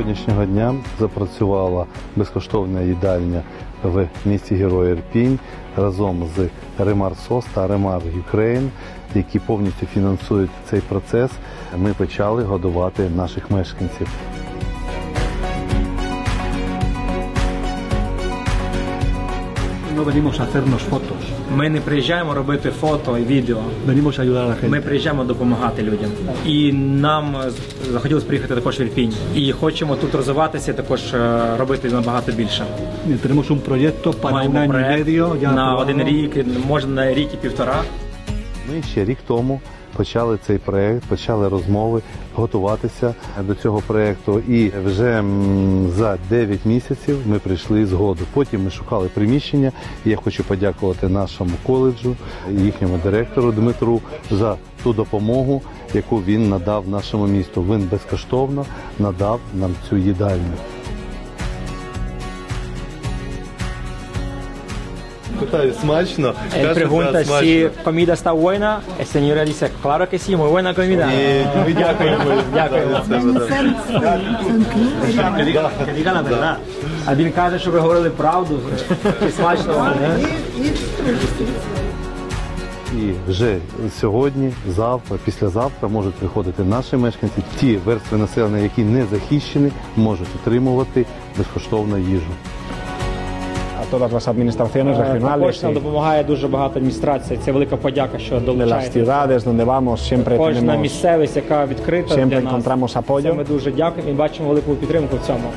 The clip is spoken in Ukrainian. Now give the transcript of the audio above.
сьогоднішнього дня запрацювала безкоштовна їдальня в місті Герой Ірпінь разом з Ремар Сос та Ремар Юкрейн, які повністю фінансують цей процес. Ми почали годувати наших мешканців. No venimos a hacernos fotos, Ми не приїжджаємо робити фото і відео. venimos a ayudar a la gente. Ми приїжджаємо допомагати людям. І нам захотілося приїхати також в Ірпінь. І хочемо тут розвиватися, також е, робити набагато більше. Y Tenemos un proyecto para un año y проект medio. Ya на один рік, може на рік і півтора. Ми ще рік тому почали цей проект, почали розмови, готуватися до цього проекту. І вже за 9 місяців ми прийшли згоду. Потім ми шукали приміщення. Я хочу подякувати нашому коледжу, їхньому директору Дмитру за ту допомогу, яку він надав нашому місту. Він безкоштовно надав нам цю їдальню. Питаю, смачно? Él pregunta si comida está buena. El señor dice, claro que sí, muy buena comida. Дякуємо. Дякуємо. Que diga- que diga la verdad. А він каже, що ви говорили правду. І смачно. вам, не? І вже сьогодні, завтра, післязавтра можуть приходити наші мешканці. Ті верстви населення, які не захищені, можуть отримувати безкоштовну їжу. A todas las administraciones regionales нам допомагає дуже багато адміністрацій. Це велика подяка, що de las долучаєте. ciudades donde vamos siempre Кожна tenemos місцевість, яка відкрита siempre нас. encontramos Це apoyo. ми дуже дякуємо і бачимо велику підтримку в цьому.